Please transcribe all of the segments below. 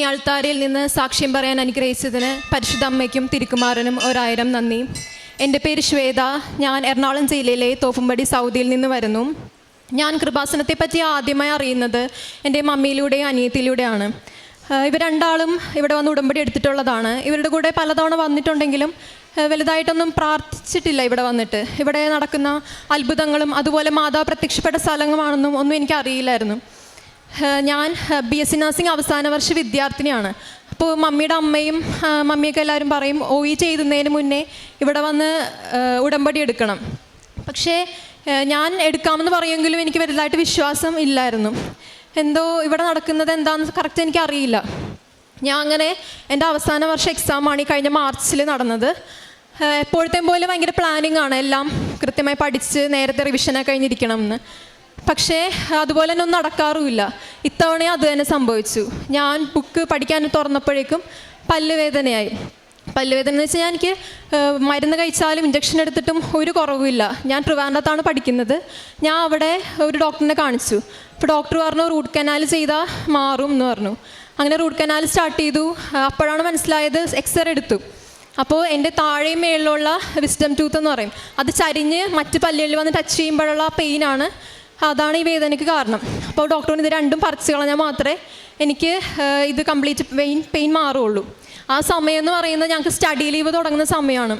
ഈ ആൾത്താരിൽ നിന്ന് സാക്ഷ്യം പറയാൻ അനുഗ്രഹിച്ചതിന് പരിശുദ്ധ അമ്മയ്ക്കും തിരുക്കുമാരനും ഒരായിരം നന്ദി. എന്റെ പേര് ശ്വേത. ഞാൻ എറണാകുളം ജില്ലയിലെ തോപ്പുംപടി സൗദിയിൽ നിന്ന് വരുന്നു. ഞാൻ കൃപാസനത്തെ പറ്റി ആദ്യമായി അറിയുന്നത് എന്റെ മമ്മിയിലൂടെയും അനിയത്തിയിലൂടെയാണ്. ഇവർ രണ്ടാളും ഇവിടെ വന്ന് ഉടമ്പടി എടുത്തിട്ടുള്ളതാണ്. ഇവരുടെ കൂടെ പലതവണ വന്നിട്ടുണ്ടെങ്കിലും വലുതായിട്ടൊന്നും പ്രാർത്ഥിച്ചിട്ടില്ല ഇവിടെ വന്നിട്ട്. ഇവിടെ നടക്കുന്ന അത്ഭുതങ്ങളും അതുപോലെ മാതാവ് പ്രത്യക്ഷപ്പെട്ട സ്ഥലങ്ങളാണെന്നും ഒന്നും എനിക്ക് അറിയില്ലായിരുന്നു ഞാൻ ബി എസ് സി നഴ്സിംഗ് അവസാന വർഷ വിദ്യാർത്ഥിനിയാണ്. അപ്പോൾ മമ്മിയുടെ അമ്മയും മമ്മിയൊക്കെ എല്ലാവരും പറയും ഒ ഇ ചെയ്യുന്നതിന് മുന്നേ ഇവിടെ വന്ന് ഉടമ്പടി എടുക്കണം. പക്ഷേ ഞാൻ എടുക്കാമെന്ന് പറയുമെങ്കിലും എനിക്ക് വലുതായിട്ട് വിശ്വാസം ഇല്ലായിരുന്നു. എന്തോ ഇവിടെ നടക്കുന്നത് എന്താണെന്ന് കറക്റ്റ് എനിക്ക് അറിയില്ല. ഞാൻ അങ്ങനെ എന്റെ അവസാന വർഷ എക്സാമാണ് ഈ കഴിഞ്ഞ മാർച്ചിൽ നടന്നത്. എപ്പോഴത്തെ പോലെ ഭയങ്കര പ്ലാനിങ് ആണ്. എല്ലാം കൃത്യമായി പഠിച്ച് നേരത്തെ റിവിഷനൊക്കെ കഴിഞ്ഞിരിക്കണം എന്ന് പക്ഷേ അതുപോലെ തന്നെ ഒന്നും നടക്കാറുമില്ല. ഇത്തവണ അത് തന്നെ സംഭവിച്ചു. ഞാൻ ബുക്ക് പഠിക്കാൻ തുറന്നപ്പോഴേക്കും പല്ലുവേദനയായി. പല്ലുവേദന എന്ന് വെച്ചാൽ എനിക്ക് മരുന്ന് കഴിച്ചാലും ഇഞ്ചക്ഷൻ എടുത്തിട്ടും ഒരു കുറവുമില്ല. ഞാൻ ട്രിവാൻഡത്താണ് പഠിക്കുന്നത്. ഞാൻ അവിടെ ഒരു ഡോക്ടറിനെ കാണിച്ചു. അപ്പോൾ ഡോക്ടർ പറഞ്ഞു റൂട്ട് കനാൽ ചെയ്താൽ മാറും എന്ന് പറഞ്ഞു. അങ്ങനെ റൂട്ട് കനാൽ സ്റ്റാർട്ട് ചെയ്തു. അപ്പോഴാണ് മനസ്സിലായത് എക്സ്റേ എടുത്തു. അപ്പോൾ എന്റെ താഴെയും മേളിലുള്ള വിസ്ഡം ടൂത്ത് എന്ന് പറയും. അത് ചരിഞ്ഞ് മറ്റ് പല്ലുകളിൽ വന്ന് ടച്ച് ചെയ്യുമ്പോഴുള്ള പെയിനാണ് അതാണ് ഈ വേദനയ്ക്ക് കാരണം. അപ്പോൾ ഡോക്ടറിന് ഇത് രണ്ടും പറിച്ചു കളഞ്ഞാൽ മാത്രമേ എനിക്ക് ഇത് കംപ്ലീറ്റ് പെയിൻ പെയിൻ മാറുള്ളൂ ആ സമയം എന്ന് പറയുന്നത് ഞങ്ങൾക്ക് സ്റ്റഡി ലീവ് തുടങ്ങുന്ന സമയമാണ്.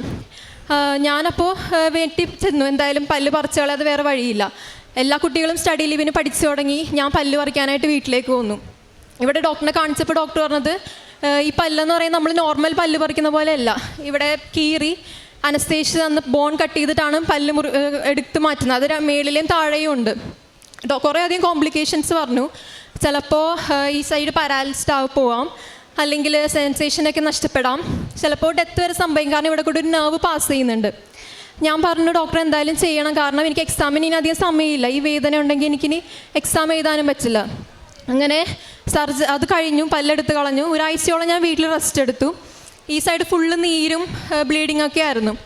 ഞാനപ്പോൾ വേണ്ടി ചെന്നു. എന്തായാലും പല്ല് പറിച്ചു കളയാതെ വേറെ വഴിയില്ല. എല്ലാ കുട്ടികളും സ്റ്റഡി ലീവിന് പഠിച്ചു തുടങ്ങി. ഞാൻ പല്ല് പറിക്കാനായിട്ട് വീട്ടിലേക്ക് പോന്നു ഇവിടെ ഡോക്ടറിനെ കാണിച്ചപ്പോൾ ഡോക്ടർ പറഞ്ഞത് ഈ പല്ലെന്ന് പറയുന്നത് നമ്മൾ നോർമൽ പല്ല് പറിക്കുന്ന പോലെയല്ല. ഇവിടെ കീറി അനസ്തേഷ്യ തന്ന് ബോൺ കട്ട് ചെയ്തിട്ടാണ് പല്ല് മുറി എടുത്ത് മാറ്റുന്നത്. അതൊരു മേളിലെയും താഴെയും ഉണ്ട്. കുറേ അധികം കോംപ്ലിക്കേഷൻസ് പറഞ്ഞു. ചിലപ്പോൾ ഈ സൈഡ് പാരാലിസ്ഡ് ആയി പോവാം. അല്ലെങ്കിൽ സെൻസേഷനൊക്കെ നഷ്ടപ്പെടാം. ചിലപ്പോൾ ഡെത്ത് വരെ സംഭവിക്കും. കാരണം ഇവിടെ കൂടെ ഒരു നെർവ് പാസ് ചെയ്യുന്നുണ്ട്. ഞാൻ പറഞ്ഞു ഡോക്ടർ എന്തായാലും ചെയ്യണം. കാരണം എനിക്ക് എക്സാമിന് ഇനി അധികം സമയമില്ല. ഈ വേദന ഉണ്ടെങ്കിൽ എനിക്കിനി എക്സാം എഴുതാനും പറ്റില്ല. അങ്ങനെ സർജ അത് കഴിഞ്ഞു പല്ലെടുത്ത് കളഞ്ഞു. ഒരാഴ്ചയോളം ഞാൻ വീട്ടിൽ റെസ്റ്റ് എടുത്തു. ഈ സൈഡ് ഫുള്ള് നീരും ബ്ലീഡിംഗ് ഒക്കെ ആയിരുന്നു.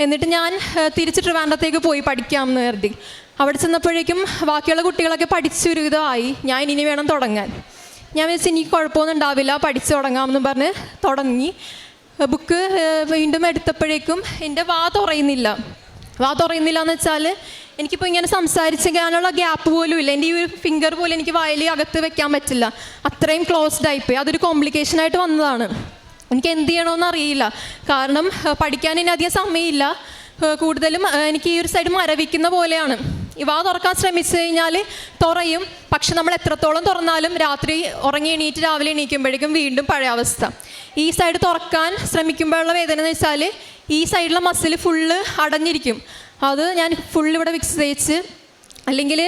എന്നിട്ട് ഞാൻ തിരിച്ചിട്ട് തിരിച്ച് പോയി പഠിക്കാമെന്ന് കരുതി. അവിടെ ചെന്നപ്പോഴേക്കും ബാക്കിയുള്ള കുട്ടികളൊക്കെ പഠിച്ചൊരുവിധമായി. ഞാൻ ഇനി വേണം തുടങ്ങാൻ. ഞാൻ വിചാരിച്ചു എനിക്ക് കുഴപ്പമൊന്നും ഉണ്ടാവില്ല പഠിച്ചു തുടങ്ങാമെന്ന് പറഞ്ഞ് തുടങ്ങി. ബുക്ക് വീണ്ടും എടുത്തപ്പോഴേക്കും എന്റെ വാ തുറയുന്നില്ല. വാ തുറയുന്നില്ല എന്ന് വെച്ചാൽ എനിക്കിപ്പോൾ ഇങ്ങനെ സംസാരിക്കാനുള്ള ഗ്യാപ്പ് പോലും ഇല്ല. എന്റെ ഈ ഒരു ഫിംഗർ പോലും എനിക്ക് വയലിൽ അകത്ത് വെക്കാൻ പറ്റില്ല. അത്രയും ക്ലോസ്ഡ് ആയിപ്പോയി. അതൊരു കോംപ്ലിക്കേഷൻ ആയിട്ട് വന്നതാണ്. എനിക്ക് എന്ത് ചെയ്യണമെന്ന് അറിയില്ല കാരണം പഠിക്കാൻ ഇനി അധികം സമയമില്ല. കൂടുതലും എനിക്ക് ഈ ഒരു സൈഡ് മരവിക്കുന്ന പോലെയാണ്. ഇവാ തുറക്കാൻ ശ്രമിച്ചു കഴിഞ്ഞാൽ തുറയും. പക്ഷെ നമ്മൾ എത്രത്തോളം തുറന്നാലും രാത്രി ഉറങ്ങി എണീറ്റ് രാവിലെ എണീക്കുമ്പോഴേക്കും വീണ്ടും പഴയ അവസ്ഥ. ഈ സൈഡ് തുറക്കാൻ ശ്രമിക്കുമ്പോഴുള്ള വേദന എന്ന് വെച്ചാൽ ഈ സൈഡിലെ മസിൽ ഫുള്ള് അടഞ്ഞിരിക്കും. അത് ഞാൻ ഫുള്ള് ഇവിടെ വിക്സ് തേച്ച് അല്ലെങ്കിൽ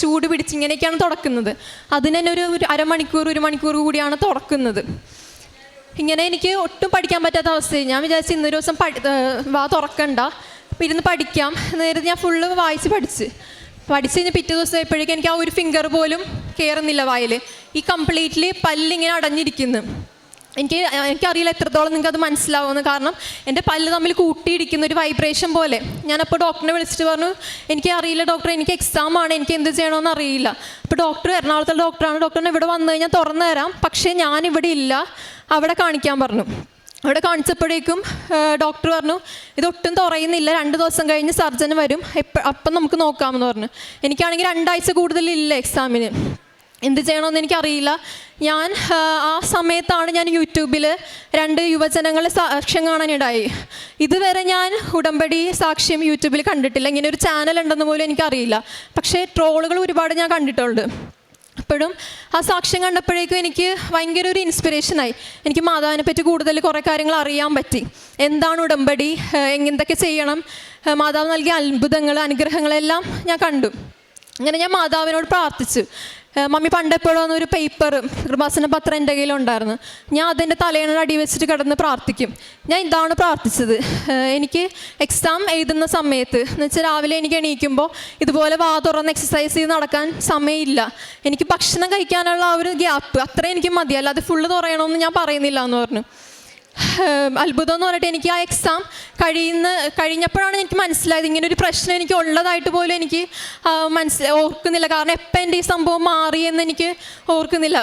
ചൂട് പിടിച്ച് ഇങ്ങനെയൊക്കെയാണ് തുറക്കുന്നത് അതിന് തന്നെ ഒരു അരമണിക്കൂർ ഒരു മണിക്കൂർ കൂടിയാണ് തുറക്കുന്നത് ഇങ്ങനെ എനിക്ക് ഒട്ടും പഠിക്കാൻ പറ്റാത്ത അവസ്ഥയായി. ഞാൻ വിചാരിച്ചു ഇന്നൊരു ദിവസം പഠി വാ തുറക്കണ്ട. ഇരുന്ന് പഠിക്കാം. നേരത്തെ ഞാൻ ഫുള്ള് വായിച്ച് പഠിച്ച്. പഠിച്ച് കഴിഞ്ഞ് പിറ്റേ ദിവസം ആയപ്പോഴേക്കും എനിക്ക് ആ ഒരു ഫിംഗർ പോലും കയറുന്നില്ല വായിൽ ഈ കംപ്ലീറ്റ്ലി പല്ലിങ്ങനെ അടഞ്ഞിരിക്കുന്നു. എനിക്ക് എനിക്കറിയില്ല എത്രത്തോളം നിങ്ങൾക്ക് അത് മനസ്സിലാവുമെന്ന്. കാരണം എന്റെ പല്ല് തമ്മിൽ കൂട്ടിയിടിക്കുന്ന ഒരു വൈബ്രേഷൻ പോലെ. ഞാനപ്പോൾ ഡോക്ടറിനെ വിളിച്ചിട്ട് പറഞ്ഞു എനിക്ക് അറിയില്ല ഡോക്ടർ എനിക്ക് എക്സാം ആണ് എനിക്ക് എന്ത് ചെയ്യണമെന്ന് അറിയില്ല. അപ്പോൾ ഡോക്ടർ എറണാകുളത്തെ ഡോക്ടറാണ് ഡോക്ടറിനെ ഇവിടെ വന്നു കഴിഞ്ഞാൽ തുറന്നു തരാം. പക്ഷേ ഞാനിവിടെ ഇല്ല. അവിടെ കാണിക്കാൻ പറഞ്ഞു. അവിടെ കാണിച്ചപ്പോഴേക്കും ഡോക്ടർ പറഞ്ഞു ഇതൊട്ടും തുറയുന്നില്ല. രണ്ട് ദിവസം കഴിഞ്ഞ് സർജൻ വരും. എപ്പം അപ്പം നമുക്ക് നോക്കാമെന്ന് പറഞ്ഞു. എനിക്കാണെങ്കിൽ രണ്ടാഴ്ച കൂടുതലില്ല എക്സാമിന് എന്ത് ചെയ്യണമെന്ന് എനിക്കറിയില്ല. ഞാൻ ആ, സമയത്താണ് ഞാൻ യൂട്യൂബിൽ രണ്ട് യുവജനങ്ങളെ സാക്ഷ്യം കാണാനിടയായി. ഇതുവരെ ഞാൻ ഉടമ്പടി സാക്ഷ്യം യൂട്യൂബിൽ കണ്ടിട്ടില്ല. ഇങ്ങനെ ഒരു ചാനൽ ഉണ്ടെന്ന് പോലും എനിക്കറിയില്ല. പക്ഷേ ട്രോളുകൾ ഒരുപാട് ഞാൻ കണ്ടിട്ടുണ്ട്. അപ്പോഴും ആ സാക്ഷ്യം കണ്ടപ്പോഴേക്കും എനിക്ക് ഭയങ്കര ഒരു ഇൻസ്പിറേഷനായി എനിക്ക് മാതാവിനെ പറ്റി കൂടുതൽ കുറേ കാര്യങ്ങൾ അറിയാൻ പറ്റി. എന്താണ് ഉടമ്പടി? എന്തൊക്കെ ചെയ്യണം? മാതാവ് നൽകിയ അത്ഭുതങ്ങൾ അനുഗ്രഹങ്ങളെല്ലാം ഞാൻ കണ്ടു. അങ്ങനെ ഞാൻ മാതാവിനോട് പ്രാർത്ഥിച്ചു. മമ്മി പണ്ടെപ്പോഴും ഒരു പേപ്പർ കൃപാസന പത്രം എന്റെ കയ്യിലുണ്ടായിരുന്നു. ഞാൻ അതിന്റെ തലേണയുടെ അടി വെച്ചിട്ട് കിടന്ന് പ്രാർത്ഥിക്കും. ഞാൻ ഇതാണ് പ്രാർത്ഥിച്ചത്. എനിക്ക് എക്സാം എഴുതുന്ന സമയത്ത് എന്ന് വെച്ചാൽ രാവിലെ എനിക്ക് എണീക്കുമ്പോൾ ഇതുപോലെ വാ തുറന്ന് എക്സസൈസ് ചെയ്ത് നടക്കാൻ സമയമില്ല. എനിക്ക് ഭക്ഷണം കഴിക്കാനുള്ള ആ ഒരു ഗ്യാപ്പ് അത്രയും എനിക്ക് മതി. അല്ലാതെ ഫുള്ള് തുറയണമെന്ന് ഞാൻ പറയുന്നില്ല എന്ന് പറഞ്ഞു. അത്ഭുതം എന്ന് പറഞ്ഞിട്ട് എനിക്ക് ആ എക്സാം കഴിയുന്ന കഴിഞ്ഞപ്പോഴാണ് എനിക്ക് മനസ്സിലായത്. ഇങ്ങനെ ഒരു പ്രശ്നം എനിക്ക് ഉള്ളതായിട്ട് പോലും എനിക്ക് മനസ്സിലായി ഓർക്കുന്നില്ല. കാരണം എപ്പോൾ എന്റെ ഈ സംഭവം മാറി എന്ന് എനിക്ക് ഓർക്കുന്നില്ല.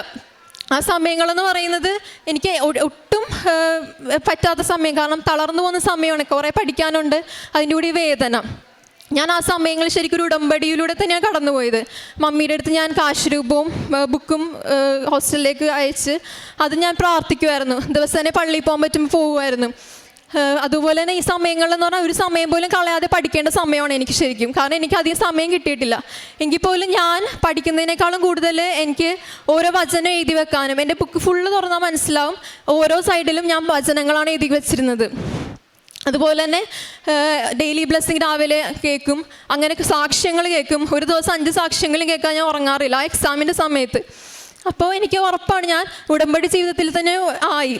ആ സമയങ്ങളെന്ന് പറയുന്നത് എനിക്ക് ഒട്ടും പറ്റാത്ത സമയം. കാരണം തളർന്നു പോകുന്ന സമയമാണ്. കുറേ പഠിക്കാനുണ്ട്. അതിന്റെ കൂടി വേദന ഞാൻ ആ സമയങ്ങളിൽ ശരിക്കും ഒരു ഉടമ്പടിയിലൂടെ തന്നെയാണ് കടന്നുപോയത്. മമ്മിയുടെ അടുത്ത് ഞാൻ കാശ് രൂപവും ബുക്കും ഹോസ്റ്റലിലേക്ക് അയച്ച് അത് ഞാൻ പ്രാർത്ഥിക്കുമായിരുന്നു ദിവസേന പള്ളിയിൽ പോകാൻ പറ്റുമ്പോൾ പോകുമായിരുന്നു അതുപോലെ തന്നെ ഈ സമയങ്ങളിലെന്ന് പറഞ്ഞാൽ ഒരു സമയം പോലും കളയാതെ പഠിക്കേണ്ട സമയമാണ് എനിക്ക് ശരിക്കും. കാരണം എനിക്ക് അധികം സമയം കിട്ടിയിട്ടില്ല. എങ്കിൽ പോലും ഞാൻ പഠിക്കുന്നതിനേക്കാളും കൂടുതൽ എനിക്ക് ഓരോ വചനം എഴുതി വെക്കാനും എന്റെ ബുക്ക് ഫുള്ള് തുറന്നാൽ മനസ്സിലാവും. ഓരോ സൈഡിലും ഞാൻ വചനങ്ങളാണ് എഴുതി വെച്ചിരുന്നത്. അതുപോലെ തന്നെ ഡെയിലി ബ്ലെസ്സിങ് രാവിലെ കേൾക്കും. അങ്ങനെ സാക്ഷ്യങ്ങൾ കേൾക്കും. ഒരു ദിവസം അഞ്ച് സാക്ഷ്യങ്ങളും കേൾക്കാൻ ഞാൻ ഉറങ്ങാറില്ല. ആ എക്സാമിന്റെ സമയത്ത്. അപ്പോൾ എനിക്ക് ഉറപ്പാണ് ഞാൻ ഉടമ്പടി ജീവിതത്തിൽ തന്നെ ആയി.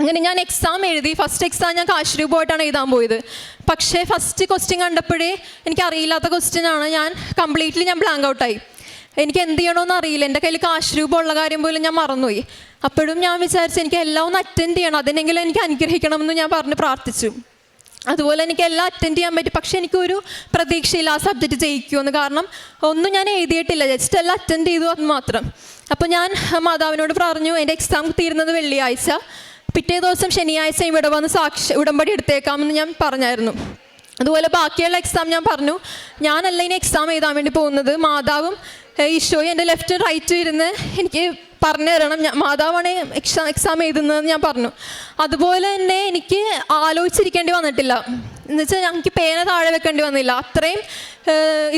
അങ്ങനെ ഞാൻ എക്സാം എഴുതി. ഫസ്റ്റ് എക്സാം ഞാൻ കാശ്രൂപമായിട്ടാണ് എഴുതാൻ പോയത്. പക്ഷേ ഫസ്റ്റ് ക്വസ്റ്റ്യൻ കണ്ടപ്പോഴേ എനിക്ക് അറിയില്ലാത്ത ക്വസ്റ്റ്യൻ ആണ് ഞാൻ കംപ്ലീറ്റ്ലി ഞാൻ ബ്ലാങ്ക് ഔട്ടായി എനിക്ക് എന്ത് ചെയ്യണമെന്ന് അറിയില്ല. എന്റെ കയ്യിൽ കാശ് രൂപ ഉള്ള കാര്യം പോലും ഞാൻ മറന്നുപോയി. അപ്പോഴും ഞാൻ വിചാരിച്ചു എനിക്ക് എല്ലാം ഒന്ന് അറ്റൻഡ് ചെയ്യണം. അതിനെങ്കിലും എനിക്ക് അനുഗ്രഹിക്കണമെന്ന് ഞാൻ പറഞ്ഞ് പ്രാർത്ഥിച്ചു. അതുപോലെ എനിക്ക് എല്ലാം അറ്റൻഡ് ചെയ്യാൻ പറ്റി. പക്ഷേ എനിക്കൊരു പ്രതീക്ഷയില്ല ആ സബ്ജക്റ്റ് ജയിക്കുമെന്ന്. കാരണം ഒന്നും ഞാൻ എഴുതിയിട്ടില്ല. ജസ്റ്റ് എല്ലാം അറ്റൻഡ് ചെയ്തു അത് മാത്രം. അപ്പോൾ ഞാൻ മാതാവിനോട് പറഞ്ഞു എന്റെ എക്സാം തീരുന്നത് വെള്ളിയാഴ്ച. പിറ്റേ ദിവസം ശനിയാഴ്ച ഇവിടെ വന്ന് സാക്ഷി ഉടമ്പടി എടുത്തേക്കാമെന്ന് ഞാൻ പറഞ്ഞായിരുന്നു. അതുപോലെ ബാക്കിയുള്ള എക്സാം ഞാൻ പറഞ്ഞു. ഞാനല്ല ഇനി എക്സാം എഴുതാൻ വേണ്ടി പോകുന്നത്. മാതാവും ഈശോയും എന്റെ ലെഫ്റ്റ് റൈറ്റും ഇരുന്ന് എനിക്ക് പറഞ്ഞു തരണം. ഞാൻ മാതാവാണ് എക്സാം എക്സാം എഴുതുന്നതെന്ന് ഞാൻ പറഞ്ഞു. അതുപോലെ തന്നെ എനിക്ക് ആലോചിച്ചിരിക്കേണ്ടി വന്നിട്ടില്ല. എന്ന് എന്നുവെച്ചാൽ ഞങ്ങൾക്ക് പേന താഴെ വെക്കേണ്ടി വന്നില്ല. അത്രയും